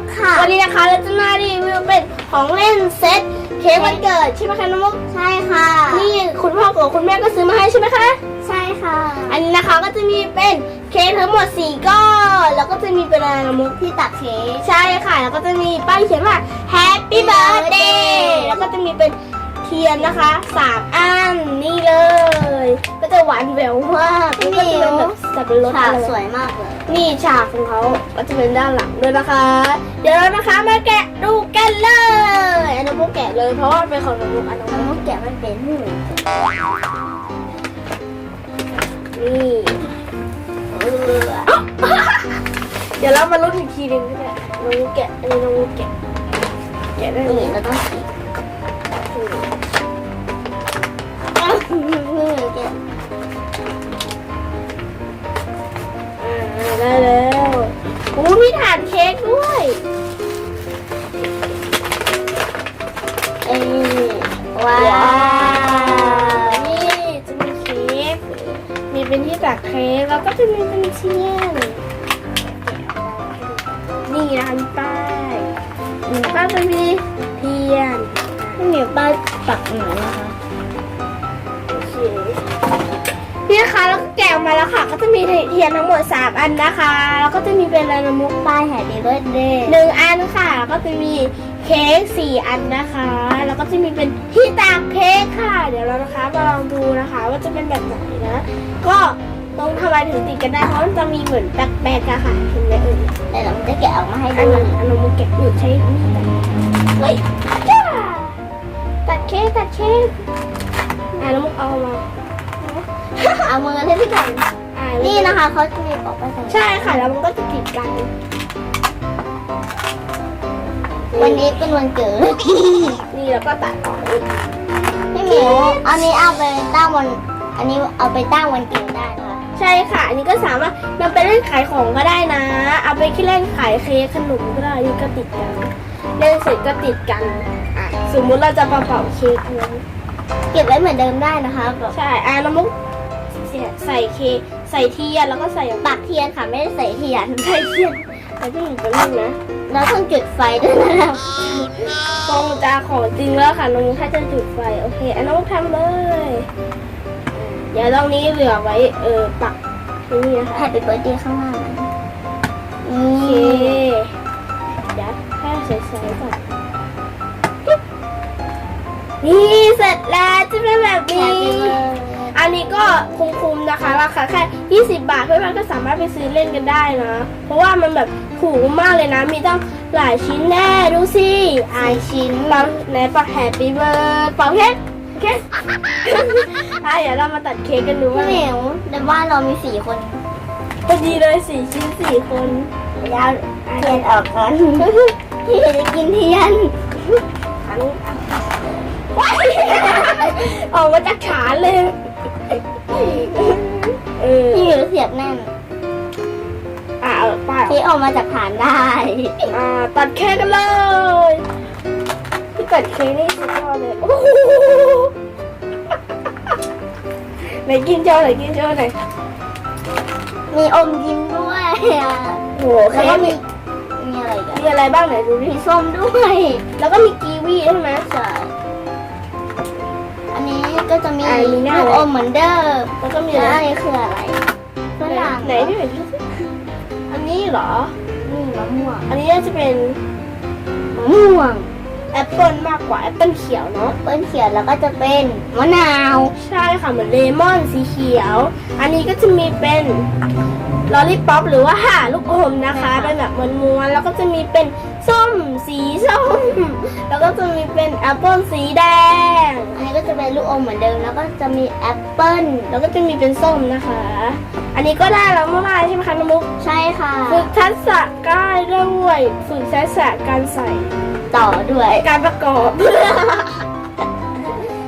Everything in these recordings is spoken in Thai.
กค่ะ วันนี้นะคะเราจะมารีวิวเป็นของเล่นเซ็ตเค้กวันเกิดใช่ไหมคะน้องมุกใช่ค่ะ นี่คุณพ่อกับคุณแม่ก็ซื้อมาให้ใช่ไหมคะ ใช่ค่ะ อันนี้นะคะก็จะมีเป็นเค้กทั้งหมด4ก้อนแล้วก็จะมีเป็นน้อมุกที่ตักเค้กใช่ค่ะ แล้วก็จะมีป้ายเขียนว่า Happy Birthday แล้วก็จะมีเป็น ทียนนะคะสามอันนี่เลย ก็จะหวานแหววมากแล้วก็จะเป็นแบบสับปะรดฉาอะกไรสวยมากเลยนี่ฉากของเขาก็จะเป็นด้านหลังด้วยนะคะ เดี๋ยวเรานะคะมาแกะดูกันเลยอันน้องมุกแกะเลยเพราะว่าเป็นของน้องมุกอันน้องน้องมุกมุกแกะไม่เป็นนี่เออเดี๋ยวเรามาลุ้นอีกทีหนึงก็ได้น้องมุกแกะอันนี้น้องมุกแกะแกะได้เลนี่ย เราต้องฉีก เป็นที่ตักเค้กแล้วก็จะมีเป็นเทียนนี่นะคะมีป้ายอืมก็จะมีเทียนไม่มีป้ายปักหนูนะคะโอเคนี่นะคะแล้วก็แกะออกมาแล้วค่ะ ก็จะมีเทียนทั้งหมด 3 อันนะคะ แล้วก็จะมีเป็นอะไรนมุกป้ายแฮปปี้เบิร์ดเดย์หนึ่งอันค่ะก็จะมี ค้กสี่อันนะคะ แล้วก็จะมีเป็นที่ตักเค้กค่ะ เดี๋ยวเรานะคะมาลองดูนะคะว่าจะเป็นแบบไหนนะ ก็ตรงทำไมถึงติดกันได้เพราะมันจะมีเหมือนแบกๆอะค่ะเห็นไหมเอ่ยแต่เราจะแกะออกมาให้อันดูนั้นอันนั้นมุกเก็บอยู่ใช้มีดตัดเฮ้ยจ้าตัดเค้กตัดเค้กอะแล้วมุกเอามาเอามือเลยพี่กันอ่านี่นะคะเขาจะมีปอกไปใส่ ใช่ค่ะ แล้วมันก็จะติดกัน วันนี้เป็นวันเกิดนี่แล้วก็ตัดออกอีกพี่หมิวอันนี้เอาไปตั้งวัน อันนี้เอาไปตั้งวันเกิดได้นะคะใช่ค่ะ อันนี้ก็สามารถนำไปเล่นขายของก็ได้นะ เอาไปที่เล่นขายเค้กขนมก็ได้นี่ก็ติดกัน เล่นเสร็จก็ติดกันอะสมมุติเราจะมาเป่าเค้กนะเก็บไว้เหมือนเดิมได้นะคะแบบใช่อะน้ำมุกใส่เค้กใส่เทียนแล้วก็ใส่ปักเทียนค่ะไม่ได้ใส่เทียนใส่เทียนใส่ที่หนึ่งเป็นหนึ่งนะ เราต้องจุดไฟด้วยนะคะตรงจะของจริงแล้วค่ะน้องมุกถ้าจะจุดไฟโอเคอันน้องมุกทำเลย เดี๋ยวตรงนี้เหลือไว้เออปักนี่นะคะแฮปปี้เบิร์ดเดย์ข้างล่างนะโอนี่เคยัดแค่ใส่ๆก่อนนี่เสร็จแล้วจะเป็นแบบแฮนี้ปปี้เบิร์ดอันนี้ก็คุ้มๆ นะคะ ราคาแค่ 20 บาทเพื่อนๆก็สามารถไปซื้อเล่นกันได้นะ เพราะว่ามันแบบถูกมากเลยนะ มีตั้งหลายชิ้นแน่ดูสิไอชิ้นเราไหนปักแฮปปี้เบิร์ดเป่าเค้กเค้กอะเดี๋ยวเรามาตัดเค้กกันดูพี่ว่าหมิวในบ้านเรามีสี่คนพอดีเลยสี่ชิ้นสี่คนยาวเทียนออกก่อนพี่จะกินเทียนอันนี้ว้ายออกมาจากฐานเลย เออพี่หมิวเสียบแน่นอะเอาป้ายพี่ออกมาจากฐานได้ อ่าตัดเค้กกันเลยพี่ตัดเค้กนี่สุดยอดเลยโอ้โหไหนกินโชว์ไหนกินโชว์ไหนอยมีอมยิ้มด้วยอะโอ้โหแล้วเค้ก็กมีมีมีอะไรอีกันมีอะไรบ้างไหนดูดิมีส้มด้วย แล้วก็มีกีวีใช่ไหมใช่อันนี้ ก็จะมีอ่ามีหน้าลูกอะไรอมเหมือนเดิมแล้วก็มีแล้อะวไรอันนี้คืออะไรฝรั่งไหนพี่เหมือนดูสิอันนี้เหรอนี่มะม่วง อันนี้น่าจะเป็นมะม่วงแอปเปิลมากกว่าแอปเปิลเขียวเนาะเปิ้ลเขียวแล้วก็จะเป็นมะนาวใช่ค่ะเหมือนเลมอนสีเขียว อันนี้ก็จะมีเป็นลอลลี่ป๊อปหรือว่าห่าลูกอมนะคะ เป็นแบบม้วนๆแล้วก็จะมีเป็นส้มสีส้ม แล้วก็จะมีเป็นแอปเปิลสีแดง อันนี้ก็จะเป็นลูกอมเหมือนเดิม แล้วก็จะมีแอปเปิ้ลแล้วก็จะมีเป็นส้มนะคะ อันนี้ก็ได้แล้วเมื่อวานใช่ไหมคะน้องมุกใช่ค่ะฝึกทักษะก้ายด้วยฝึกทักษะการใส่ต่อด้วยการประกอบ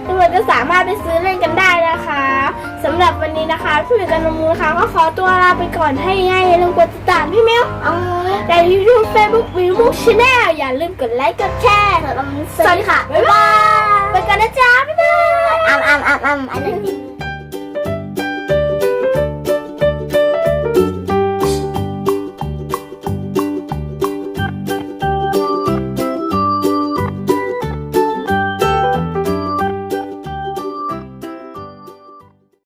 ทุกคนก็สามารถไปซื้อเล่นกันได้นะคะสำหรับวันนี้นะคะพี่หมิวกับน้องมูนะคะก็ขอตัวลาไปก่อนให้ง่ายอย่าลืมกดติดตามพี่มิวเอาในยูทูบเฟซบุ๊กวิวบุ๊กชาแนลอย่าลืมกดไลค์กดแชร์สวัสดีค่ะบ๊ายบาย ไปกั